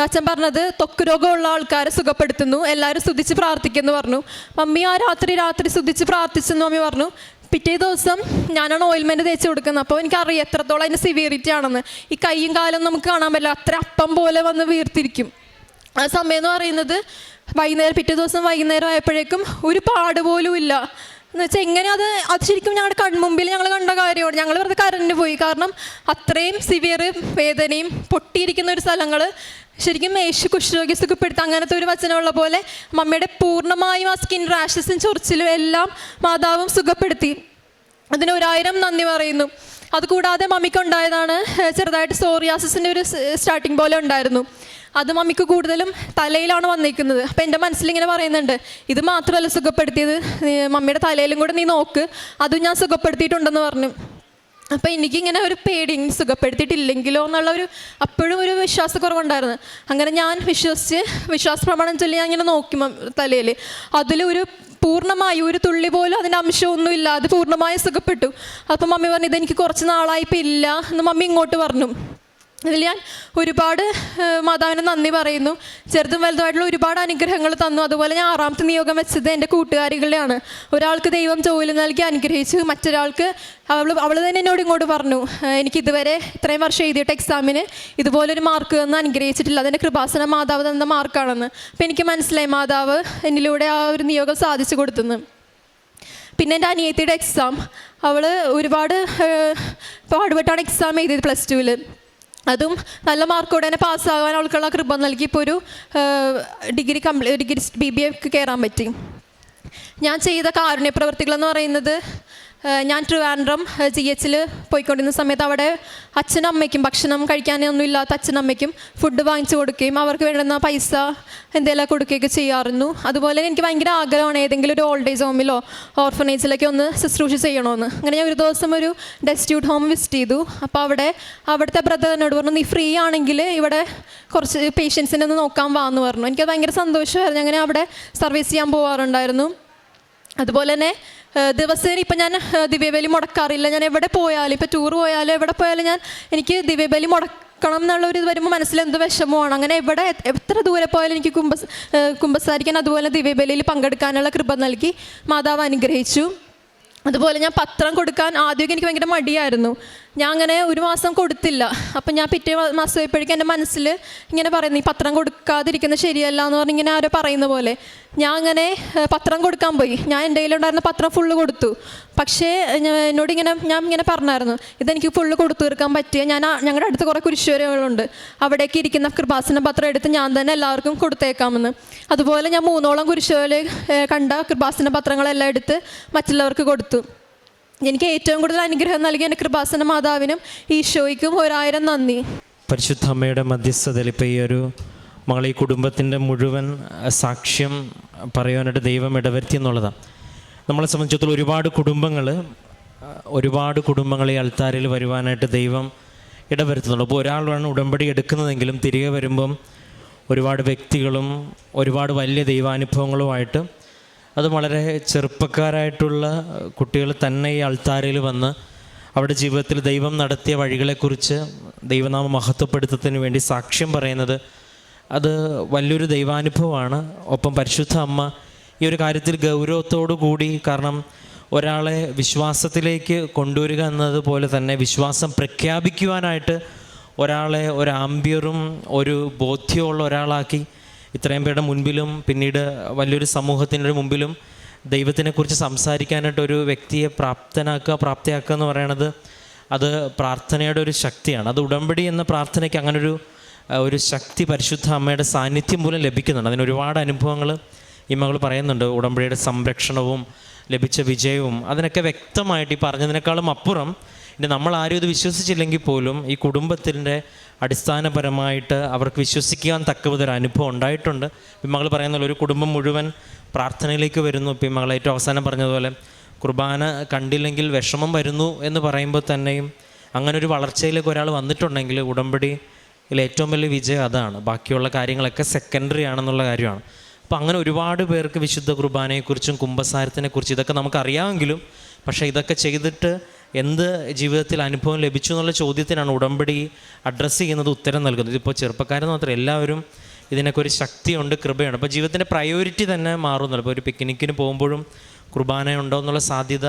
അച്ഛൻ പറഞ്ഞത് തൊക്ക് രോഗമുള്ള ആൾക്കാരെ സുഖപ്പെടുത്തുന്നു എല്ലാവരും സ്തുതിച്ച് പ്രാർത്ഥിക്കുന്നു പറഞ്ഞു. മമ്മി ആ രാത്രി രാത്രി സ്തുതിച്ച് പ്രാർത്ഥിച്ചെന്ന് മമ്മി പറഞ്ഞു പിറ്റേ ദിവസം ഞാനാണ് ഓയിൽമെന്റ് തേച്ച് കൊടുക്കുന്നത്. അപ്പോൾ എനിക്കറിയാം എത്രത്തോളം അതിന്റെ സിവിയറിറ്റി ആണെന്ന്. ഈ കൈയും കാലും നമുക്ക് കാണാൻ പറ്റില്ല. അത്ര അപ്പം പോലെ വന്ന് വീർത്തിരിക്കും. ആ സമയം എന്ന് പറയുന്നത് വൈകുന്നേരം പിറ്റേ ദിവസം വൈകുന്നേരം ആയപ്പോഴേക്കും ഒരു പാട് പോലും ഇല്ല. എന്ന് വെച്ചാൽ എങ്ങനെ അത് അത് ശരിക്കും ഞങ്ങളുടെ കൺമുമ്പിൽ ഞങ്ങൾ കണ്ട കാര്യമാണ്. ഞങ്ങൾ വെറുതെ കരഞ്ഞു പോയി. കാരണം അത്രയും സിവിയർ വേദനയും പൊട്ടിയിരിക്കുന്ന ഒരു സ്ഥലങ്ങൾ ശരിക്കും യേശു കുഷ്ഠരോഗി സുഖപ്പെടുത്തുക അങ്ങനത്തെ ഒരു വചനമുള്ള പോലെ മമ്മിയുടെ പൂർണമായും ആ സ്കിൻ റാഷസും ചൊറിച്ചിലും എല്ലാം മാതാവും സുഖപ്പെടുത്തി. അതിന് ഒരായിരം നന്ദി പറയുന്നു. അതുകൂടാതെ മമ്മിക്ക് ഉണ്ടായതാണ് ചെറുതായിട്ട് സോറിയാസിന്റെ ഒരു സ്റ്റാർട്ടിങ് പോലെ ഉണ്ടായിരുന്നു. അത് മമ്മിക്ക് കൂടുതലും തലയിലാണ് വന്നിരിക്കുന്നത്. അപ്പം എന്റെ മനസ്സിലിങ്ങനെ പറയുന്നുണ്ട് ഇത് മാത്രമല്ല സുഖപ്പെടുത്തിയത്? മമ്മിയുടെ തലയിലും കൂടെ നീ നോക്ക്. അതും ഞാൻ സുഖപ്പെടുത്തിയിട്ടുണ്ടെന്ന് പറഞ്ഞു. അപ്പം എനിക്കിങ്ങനെ ഒരു പേടി സുഖപ്പെടുത്തിയിട്ടില്ലെങ്കിലോ? എന്നുള്ള ഒരു അപ്പോഴും ഒരു വിശ്വാസക്കുറവുണ്ടായിരുന്നു. അങ്ങനെ ഞാൻ വിശ്വസിച്ച് വിശ്വാസ പ്രമാണം ചൊല്ലി ഞാൻ ഇങ്ങനെ നോക്കി തലയിൽ അതിലൊരു പൂർണമായി ഒരു തുള്ളി പോലും അതിന്റെ അംശമൊന്നുമില്ല അത് പൂർണമായി സുഖപ്പെട്ടു. അപ്പം മമ്മി പറഞ്ഞു ഇതെനിക്ക് കുറച്ച് നാളായി ഇപ്പം ഇല്ല എന്ന് മമ്മി ഇങ്ങോട്ട് പറഞ്ഞു. ഇതിൽ ഞാൻ ഒരുപാട് മാതാവിന് നന്ദി പറയുന്നു. ചെറുതും വലുതുമായിട്ടുള്ള ഒരുപാട് അനുഗ്രഹങ്ങൾ തന്നു. അതുപോലെ ഞാൻ ആറാമത്തെ നിയോഗം വെച്ചത് എന്റെ കൂട്ടുകാരികളെയാണ് ഒരാൾക്ക് ദൈവം ജോലി നൽകി അനുഗ്രഹിച്ചു. മറ്റൊരാൾക്ക് അവൾ അവൾ തന്നെ എന്നോട് ഇങ്ങോട്ട് പറഞ്ഞു എനിക്ക് ഇതുവരെ ഇത്രയും വർഷം എഴുതിയിട്ട് എക്സാമിന് ഇതുപോലൊരു മാർക്ക് തന്ന് അനുഗ്രഹിച്ചിട്ടില്ല. അതിന്റെ കൃപാസന മാതാവ് തന്ന മാർക്കാണെന്ന് അപ്പം എനിക്ക് മനസ്സിലായി മാതാവ് എന്നിലൂടെ ആ ഒരു നിയോഗം സാധിച്ചു കൊടുത്തെന്ന്. പിന്നെ എന്റെ അനിയത്തിയുടെ എക്സാം അവൾ ഒരുപാട് പാടുപെട്ടാണ് എക്സാം എഴുതിയത് പ്ലസ് ടുവിൽ അതും നല്ല മാർക്കോടെ തന്നെ പാസ്സാകാൻ അവൾക്കുള്ള കൃപ നൽകി. ഇപ്പോൾ ഒരു degree complete degree B B എക്ക് കയറാൻ പറ്റി. ഞാൻ ചെയ്ത കാരുണ്യ പ്രവർത്തികളെന്ന് പറയുന്നത് ഞാൻ ട്രിവാൻഡ്രം ജി എച്ചിൽ പോയിക്കൊണ്ടിരുന്ന സമയത്ത് അവിടെ അച്ഛനും അമ്മയ്ക്കും ഭക്ഷണം കഴിക്കാനൊന്നും ഇല്ലാത്ത അച്ഛനും അമ്മയ്ക്കും ഫുഡ് വാങ്ങിച്ചു കൊടുക്കുകയും അവർക്ക് വേണ്ടുന്ന പൈസ എന്തെല്ലാം കൊടുക്കുകയൊക്കെ ചെയ്യാറുന്നു. അതുപോലെ എനിക്ക് ഭയങ്കര ആഗ്രഹമാണ് ഏതെങ്കിലും ഒരു ഓൾഡ് ഏജ് ഹോമിലോ ഓർഫനേജിലൊക്കെ ഒന്ന് ശുശ്രൂഷ ചെയ്യണമെന്ന് അങ്ങനെ ഞാൻ ഒരു ദിവസം ഒരു ഡെസ്റ്റ്യൂട്ട് ഹോം വിസിറ്റ് ചെയ്തു. അപ്പോൾ അവിടെ അവിടുത്തെ ബ്രദറിനോട് പറഞ്ഞു നീ ഫ്രീ ആണെങ്കിൽ ഇവിടെ കുറച്ച് പേഷ്യൻസിനെ ഒന്ന് നോക്കാൻ വാ എന്ന് പറഞ്ഞു. എനിക്കത് ഭയങ്കര സന്തോഷമായിരുന്നു. അങ്ങനെ അവിടെ സർവീസ് ചെയ്യാൻ പോകാറുണ്ടായിരുന്നു അതുപോലെ തന്നെ ദിവസേന ഇപ്പം ഞാൻ ദിവ്യബലി മുടക്കാറില്ല. ഞാൻ എവിടെ പോയാലും ഇപ്പം ടൂർ പോയാലും എവിടെ പോയാലും ഞാൻ എനിക്ക് ദിവ്യബലി മുടക്കണം എന്നുള്ള ഒരു ഇത് വരുമ്പോൾ മനസ്സിൽ എന്ത് വിഷമമാണ്. അങ്ങനെ എവിടെ എത്ര ദൂരെ പോയാലും എനിക്ക് കുംഭസ് കുംഭസാരിക്കാൻ അതുപോലെ ദിവ്യബലിയിൽ പങ്കെടുക്കാനുള്ള കൃപ നൽകി മാതാവ് അനുഗ്രഹിച്ചു. അതുപോലെ ഞാൻ പത്രം കൊടുക്കാൻ ആദ്യമൊക്കെ എനിക്ക് ഭയങ്കര മടിയായിരുന്നു. ഞാൻ അങ്ങനെ ഒരു മാസം കൊടുത്തില്ല. അപ്പം ഞാൻ പിറ്റേ മാസം ആയപ്പോഴേക്കും എന്റെ മനസ്സിൽ ഇങ്ങനെ പറയുന്നു ഈ പത്രം കൊടുക്കാതിരിക്കുന്നത് ശരിയല്ല എന്ന് പറഞ്ഞ് ഇങ്ങനെ ആരോ പറയുന്ന പോലെ. ഞാൻ അങ്ങനെ പത്രം കൊടുക്കാൻ പോയി. ഞാൻ എന്റെ കയ്യിലുണ്ടായിരുന്ന പത്രം ഫുള്ള് കൊടുത്തു. പക്ഷേ എന്നോട് ഇങ്ങനെ ഞാൻ ഇങ്ങനെ പറഞ്ഞായിരുന്നു ഇതെനിക്ക് ഫുള്ള് കൊടുത്തു തീർക്കാൻ പറ്റിയ ഞാൻ ഞങ്ങളുടെ അടുത്ത് കുറേ കുരിശുവരകളുണ്ട്. അവിടേക്ക് ഇരിക്കുന്ന കൃപാസന പത്രം എടുത്ത് ഞാൻ തന്നെ എല്ലാവർക്കും കൊടുത്തേക്കാമെന്ന്. അതുപോലെ ഞാൻ മൂന്നോളം കുരിശുവല കണ്ട കൃപാസന പത്രങ്ങളെല്ലാം എടുത്ത് മറ്റുള്ളവർക്ക് കൊടുത്തു. എനിക്ക് ഏറ്റവും കൂടുതൽ അനുഗ്രഹം നൽകിയ എന്റെ കൃപാസന മാതാവിനും ഈശോയ്ക്കും ഒരായിരം നന്ദി. പരിശുദ്ധ അമ്മയുടെ മധ്യസ്ഥതയിൽ ഇപ്പോൾ ഈ ഒരു മകൾ ഈ കുടുംബത്തിന്റെ മുഴുവൻ സാക്ഷ്യം പറയാനായിട്ട് ദൈവം ഇടവരുത്തി എന്നുള്ളതാണ്. നമ്മളെ സംബന്ധിച്ചിടത്തോളം ഒരുപാട് കുടുംബങ്ങൾ ഒരുപാട് കുടുംബങ്ങൾ ഈ അൾത്താരിൽ വരുവാനായിട്ട് ദൈവം ഇടവരുത്തുന്നുണ്ട്. അപ്പോൾ ഒരാളാണ് ഉടമ്പടി എടുക്കുന്നതെങ്കിലും തിരികെ വരുമ്പം ഒരുപാട് വ്യക്തികളും ഒരുപാട് വലിയ ദൈവാനുഭവങ്ങളുമായിട്ട് അത് വളരെ ചെറുപ്പക്കാരായിട്ടുള്ള കുട്ടികൾ തന്നെ ഈ അൾത്താരയിൽ വന്ന് അവരുടെ ജീവിതത്തിൽ ദൈവം നടത്തിയ വഴികളെക്കുറിച്ച് ദൈവനാമ മഹത്വപ്പെടുത്തത്തിന് വേണ്ടി സാക്ഷ്യം പറയുന്നത് അത് വലിയൊരു ദൈവാനുഭവമാണ്. ഒപ്പം പരിശുദ്ധ അമ്മ ഈ ഒരു കാര്യത്തിൽ ഗൗരവത്തോടു കൂടി കാരണം ഒരാളെ വിശ്വാസത്തിലേക്ക് കൊണ്ടുവരിക എന്നതുപോലെ തന്നെ വിശ്വാസം പ്രഖ്യാപിക്കുവാനായിട്ട് ഒരാളെ ഒരു ആംബിയറും ഒരു ബോധ്യമുള്ള ഒരാളാക്കി ഇത്രയും പേരുടെ മുൻപിലും പിന്നീട് വലിയൊരു സമൂഹത്തിന്റെ മുമ്പിലും ദൈവത്തിനെക്കുറിച്ച് സംസാരിക്കാനായിട്ട് ഒരു വ്യക്തിയെ പ്രാപ്തനാക്കുക പ്രാപ്തിയാക്കുക എന്ന് പറയുന്നത് അത് പ്രാർത്ഥനയുടെ ഒരു ശക്തിയാണ്. അത് ഉടമ്പടി എന്ന പ്രാർത്ഥനയ്ക്ക് അങ്ങനൊരു ഒരു ശക്തി പരിശുദ്ധ അമ്മയുടെ സാന്നിധ്യം മൂലം ലഭിക്കുന്നുണ്ട്. അതിന് ഒരുപാട് അനുഭവങ്ങൾ ഈ മകൾ പറയുന്നുണ്ട്. ഉടമ്പടിയുടെ സംരക്ഷണവും ലഭിച്ച വിജയവും അതിനൊക്കെ വ്യക്തമായിട്ട് ഈ പറഞ്ഞതിനേക്കാളും അപ്പുറം ഇനി നമ്മൾ ആരും ഇത് വിശ്വസിച്ചില്ലെങ്കിൽ പോലും ഈ കുടുംബത്തിന്റെ അടിസ്ഥാനപരമായിട്ട് അവർക്ക് വിശ്വസിക്കാൻ തക്കവിധ ഒരു അനുഭവം ഉണ്ടായിട്ടുണ്ട്. പിമ്മകൾ മകൾ പറയുന്ന ഒരു കുടുംബം മുഴുവൻ പ്രാർത്ഥനയിലേക്ക് വരുന്നു. ഇപ്പം മകൾ ഏറ്റവും അവസാനം പറഞ്ഞതുപോലെ കുർബാന കണ്ടില്ലെങ്കിൽ വിഷമം വരുന്നു എന്ന് പറയുമ്പോൾ തന്നെയും അങ്ങനെ ഒരു വളർച്ചയിലേക്ക് ഒരാൾ വന്നിട്ടുണ്ടെങ്കിൽ ഉടമ്പടിയിൽ ഏറ്റവും വലിയ വിജയം അതാണ്. ബാക്കിയുള്ള കാര്യങ്ങളൊക്കെ സെക്കൻഡറി ആണെന്നുള്ള കാര്യമാണ്. അപ്പോൾ അങ്ങനെ ഒരുപാട് പേർക്ക് വിശുദ്ധ കുർബാനയെക്കുറിച്ചും കുംഭസാരത്തിനെക്കുറിച്ചും ഇതൊക്കെ നമുക്കറിയാമെങ്കിലും പക്ഷേ ഇതൊക്കെ ചെയ്തിട്ട് എന്ത് ജീവിതത്തിൽ അനുഭവം ലഭിച്ചു എന്നുള്ള ചോദ്യത്തിനാണ് ഉടമ്പടി അഡ്രസ്സ് ചെയ്യുന്നത് ഉത്തരം നൽകുന്നത്. ഇതിപ്പോൾ ചെറുപ്പക്കാരെന്ന് മാത്രം എല്ലാവരും ഇതിനൊക്കെ ഒരു ശക്തിയുണ്ട് കൃപയുണ്ട്. അപ്പോൾ ജീവിതത്തിന്റെ പ്രയോറിറ്റി തന്നെ മാറുന്നുണ്ട് ഇപ്പോൾ ഒരു പിക്നിക്കിന് പോകുമ്പോഴും കുർബാന ഉണ്ടോ എന്നുള്ള സാധ്യത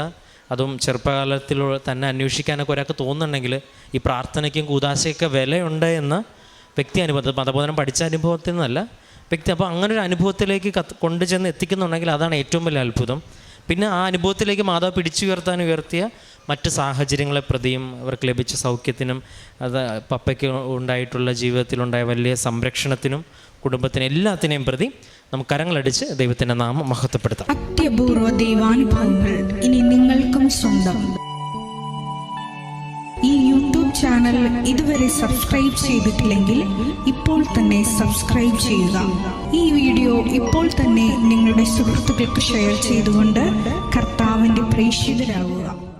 അതും ചെറുപ്പകാലത്തിൽ തന്നെ അന്വേഷിക്കാനൊക്കെ ഒരാൾക്ക് തോന്നുന്നുണ്ടെങ്കിൽ ഈ പ്രാർത്ഥനയ്ക്കും കൂതാശയൊക്കെ വിലയുണ്ട് എന്ന് വ്യക്തി അനുഭവത്തിൽ മതബോധനം പഠിച്ച അനുഭവത്തിൽ നിന്നല്ല വ്യക്തി അപ്പോൾ അങ്ങനെ ഒരു അനുഭവത്തിലേക്ക് കത്ത് കൊണ്ടുചെന്ന് എത്തിക്കുന്നുണ്ടെങ്കിൽ അതാണ് ഏറ്റവും വലിയ അത്ഭുതം. പിന്നെ ആ അനുഭവത്തിലേക്ക് മാതാവ് പിടിച്ചുയർത്താൻ ഉയർത്തിയ മറ്റ് സാഹചര്യങ്ങളെ പ്രതിയും അവർക്ക് ലഭിച്ച സൗഖ്യത്തിനും അത് പപ്പയ്ക്ക് ഉണ്ടായിട്ടുള്ള ജീവിതത്തിലുണ്ടായ വലിയ സംരക്ഷണത്തിനും കുടുംബത്തിന് എല്ലാത്തിനെയും പ്രതി നമുക്ക് കരങ്ങളടിച്ച് ദൈവത്തിന്റെ നാമം മഹത്വപ്പെടുത്താം. അത്യപൂർവ ദൈവാനുഭവങ്ങൾ ഇനി നിങ്ങൾക്കും സ്വന്തം. ഈ യൂട്യൂബ് ചാനൽ ഇതുവരെ സബ്സ്ക്രൈബ് ചെയ്തിട്ടില്ലെങ്കിൽ ഇപ്പോൾ തന്നെ സബ്സ്ക്രൈബ് ചെയ്യുക. ഈ വീഡിയോ ഇപ്പോൾ തന്നെ നിങ്ങളുടെ സുഹൃത്തുക്കൾക്ക് ഷെയർ ചെയ്തുകൊണ്ട് കർത്താവിന്റെ പ്രേക്ഷിതരാകുക